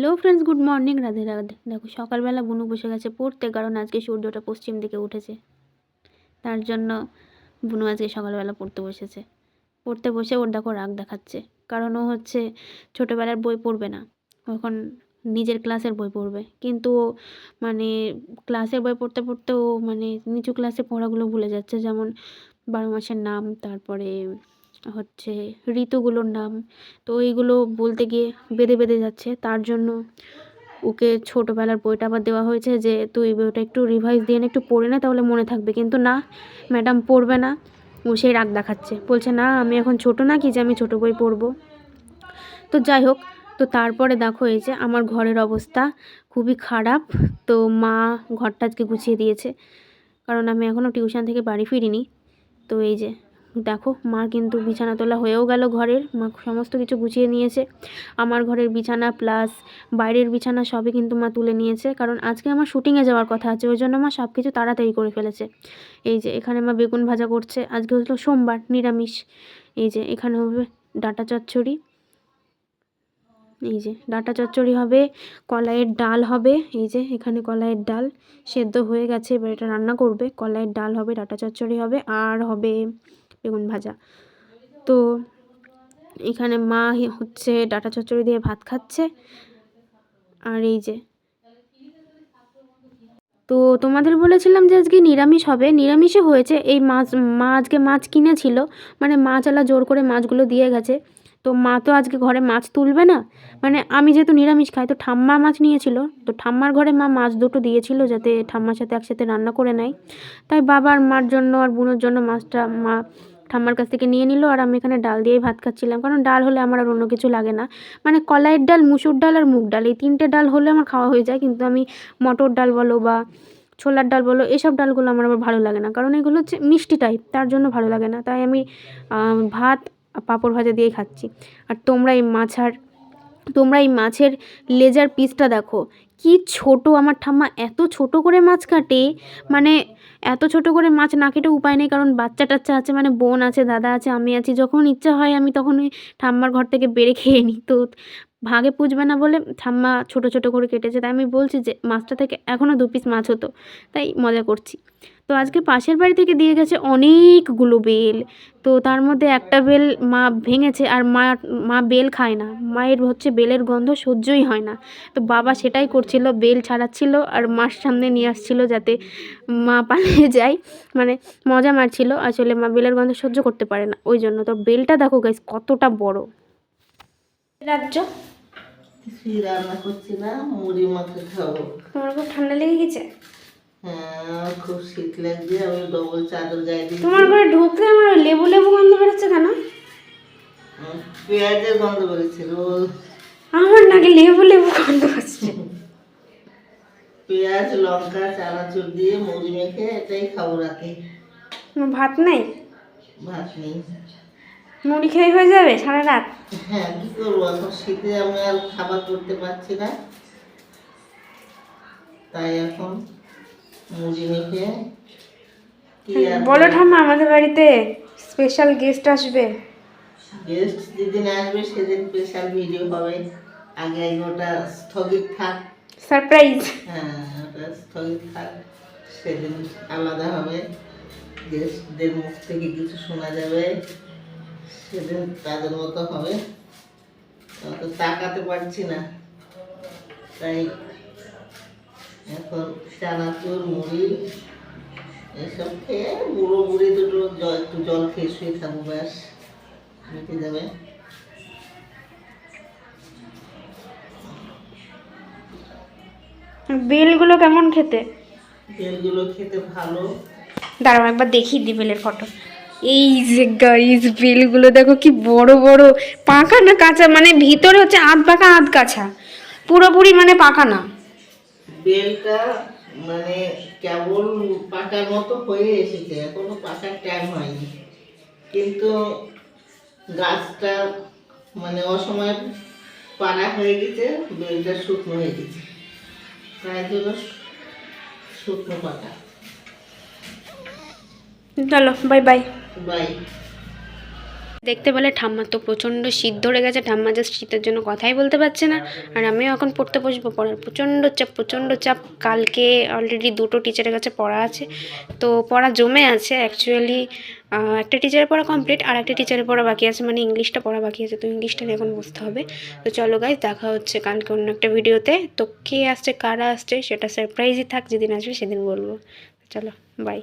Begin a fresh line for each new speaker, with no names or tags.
Hello friends good morning Radhe Radhe. দেখো, সকালবেলা বুনু বসে গেছে পড়তে, কারণ আজকে সূর্যটা পশ্চিম দিকে উঠেছে। তার জন্য বুনু আজকে সকালবেলা পড়তে বসেছে। পড়তে বসে ওর দেখো রাগ দেখাচ্ছে, কারণ ও হচ্ছে ছোটোবেলার বই পড়বে না। এখন নিজের ক্লাসের বই পড়বে। কিন্তু ও মানে ক্লাসের বই পড়তে পড়তে ও মানে নিচু ক্লাসে পড়াগুলো ভুলে যাচ্ছে, যেমন বারো মাসের নাম, তারপরে হচ্ছে ঋতুগুলোর নাম। তো এইগুলো বলতে গিয়ে বেঁধে বেঁধে যাচ্ছে। তার জন্য ওকে ছোটোবেলার বইটা আবার দেওয়া হয়েছে যে, তুই বইটা একটু রিভাইজ দিয়ে একটু পড়ে না, তাহলে মনে থাকবে। কিন্তু না ম্যাডাম পড়বে না। ও সেই রাগ দেখাচ্ছে। বলছে, না, আমি এখন ছোটো না, কি যে আমি ছোটো বই পড়ব? তো যাই হোক, তো তারপরে দেখো এই যে আমার ঘরের অবস্থা খুবই খারাপ। তো মা ঘরটা আজকে গুছিয়ে দিয়েছে। কারণ আমি এখনও টিউশন থেকে বাড়ি ফিরিনি। তো এই যে দেখো, মা কিন্তু বিছানা তোলা হয়েও গেল ঘরের। মা সমস্ত কিছু গুছিয়ে নিয়েছে। আমার ঘরের বিছানা প্লাস বাইরের বিছানা সবই কিন্তু মা তুলে নিয়েছে। কারণ আজকে আমার শুটিংয়ে যাওয়ার কথা আছে, ওই জন্য মা সব কিছু তাড়াতাড়ি করে ফেলেছে। এই যে, এখানে মা বেগুন ভাজা করছে। আজকে হলো সোমবার, নিরামিষ। এই যে, এখানে হবে ডাটা চচ্চড়ি। এই যে, ডাটা চচ্চড়ি হবে, কলাইয়ের ডাল হবে। এই যে, এখানে কলাইয়ের ডাল সেদ্ধ হয়ে গেছে, এবার এটা রান্না করবে। কলাইয়ের ডাল হবে, ডাটা চচ্চড়ি হবে, আর হবে বেগুন ভাজা। তো এখানে মা হচ্ছে ডাটা চচ্চড়ি দিয়ে ভাত খাচ্ছে। আর এই যে তো তোমাদের বলেছিলাম যে আজকে নিরামিষ হবে। নিরামিষে হয়েছে এই মাছ, মা আজকে মাছ কিনেছিল। মানে মাছ আলা জোর করে মাছগুলো দিয়ে গেছে। তো মা তো আজকে ঘরে মাছ তুলবে না। মানে আমি যেহেতু নিরামিষ খাই, তো ঠাম্মা মাছ নিয়েছিল। তো ঠাম্মার ঘরে মা মাছ দুটো দিয়েছিল যাতে ঠাম্মার সাথে একসাথে রান্না করে নেয়। তাই বাবার মার জন্য আর বোনের জন্য মাছটা মা ঠাম্মার কাছ থেকে নিয়ে নিল। আর আমি এখানে ডাল দিয়েই ভাত খাচ্ছিলাম। কারণ ডাল হলে আমার আর অন্য কিছু লাগে না। মানে কলাইয়ের ডাল, মুসুর ডাল আর মুগ ডাল, এই তিনটে ডাল হলে আমার খাওয়া হয়ে যায়। কিন্তু আমি মটর ডাল বলো বা ছোলার ডাল বলো, এসব ডালগুলো আমার আবার ভালো লাগে না। কারণ এগুলো হচ্ছে মিষ্টি টাইপ তার জন্য ভালো লাগে না। তাই আমি ভাত পাঁপড় ভাজা দিয়েই খাচ্ছি। আর তোমরা এই মাছ আর তোমরা এই মাছের লেজার পিসটা দেখো। কি ছোট আমার ঠাম্মা, এত ছোট করে মাছ কাটে। মানে এত ছোট করে মাছ না কেটে উপায় নেই, কারণ বাচ্চা টাচ্চা আছে মানে বোন আছে, দাদা আছে, আমি আছি, যখন ইচ্ছা হয় আমি তখন ওই ঠাম্মার ঘর থেকে বেড়ে খেয়ে নিই তো ভাগে পুজবে না বলে ঠাম্মা ছোট ছোট করে কেটেছে। তাই আমি বলছি যে মাছটা থেকে এখনও দু পিস মাছ হতো। তাই মজা করছি। তো আজকে পাশের বাড়ি থেকে দিয়ে গেছে অনেকগুলো বেল। তো তার মধ্যে একটা বেল মা ভেঙেছে আর মা মা বেল খায় না। মায়ের হচ্ছে বেলের গন্ধ সহ্যই হয় না। তো বাবা সেটাই করছিল, বেল ছাড়াচ্ছিল আর মার সামনে নিয়ে আসছিল যাতে মা পালিয়ে যায়। মানে মজা মারছিল। আসলে মা বেলের গন্ধ সহ্য করতে পারে না। ওই জন্য তো বেলটা দেখো গাইস কতটা বড়। রাজ্য?
কিছুই রান্না করছি না? মুড়ি মাখে খাব।
তোমার খুব ঠান্ডা লেগে গেছে?
হ্যাঁ খুব শীত লাগছে আমি ডবল চাদর গায়ে দিচ্ছি।
তোমার ঘরে ঢুকলে আমার লেবু লেবু গন্ধ বেরোচ্ছে কেন?
পেঁয়াজের গন্ধ বেরোচ্ছিল
আমার নাকি লেবু লেবু গন্ধ আসছে।
পেঁয়াজ লঙ্কা চানাচুর দিয়ে মুড়ি মেখে এটাই খাব রাতে।
ভাত নাই?
ভাত নেই।
মুড়ি খেয়ে হয়ে যাবে সারা রাত?
হ্যাঁ কি করব? এখন শীতে আমি আর খাবার করতে পারছি না। তাই এখন মুড়ি মেখে
বলো ঠাম্মা আমাদের বাড়িতে স্পেশাল গেস্ট আসবে।
গেস্ট যেদিন আসবে সেদিন স্পেশাল ভিডিও হবে। আগে ওটা স্থগিত থাক।
সারপ্রাইজ
হ্যাঁ ওটা স্থগিত থাক। সেদিন আলাদা হবে। গেস্টদের মুখ থেকে কিছু শোনা যাবে। সেদিন তাদের মতো হবে। অত তাকাতে পারছি না। তাই এখন চানাচুর মুড়ি এসব খেয়ে বুড়ো বুড়ি দুটো জল একটু জল খেয়ে শুয়ে থাকব ব্যাস। মিটে যাবে
বেলগুলো কেমন খেতে?
তেলগুলো খেতে ভালো।
দাঁড়াও একবার দেখি দি বেলের ফটো। এই যে গাইস বেলগুলো দেখো কি বড় বড়। পাকা না কাঁচা মানে ভিতরে হচ্ছে আধ পাকা আধ কাঁচা। পুরোপুরি মানে পাকা না।
বেলটা মানে কেবল পাকার মতো হয়ে এসেছে এখনও পাকার টাইম হয়নি। কিন্তু গাছটা মানে অসময় পাড়া হয়ে গেছে বেলটা শুকনো হয়ে গেছে। তাই জন্য শুকনো পাকা
চলো বাই বাই
বাই
দেখতে পেলে ঠাম্মার তো প্রচণ্ড শীত ধরে গেছে, ঠাম্মা জাস্ট শীতের জন্য কথাই বলতে পারছে না। আর আমিও এখন পড়তে বসবো, পড়ার প্রচণ্ড চাপ প্রচণ্ড চাপ। কালকে অলরেডি দুটো টিচারের কাছে পড়া আছে, তো পড়া জমে আছে অ্যাকচুয়ালি একটা টিচারের পড়া কমপ্লিট আর একটা টিচারের পড়া বাকি আছে মানে ইংলিশটা পড়া বাকি আছে, তো ইংলিশটা এখন বুঝতে হবে। তো চলো গাইজ দেখা হচ্ছে কালকে অন্য একটা ভিডিওতে তো। কে আসছে, কারা আসছে, সেটা সারপ্রাইজই থাক, যেদিন আসবে সেদিন বলব। চলো বাই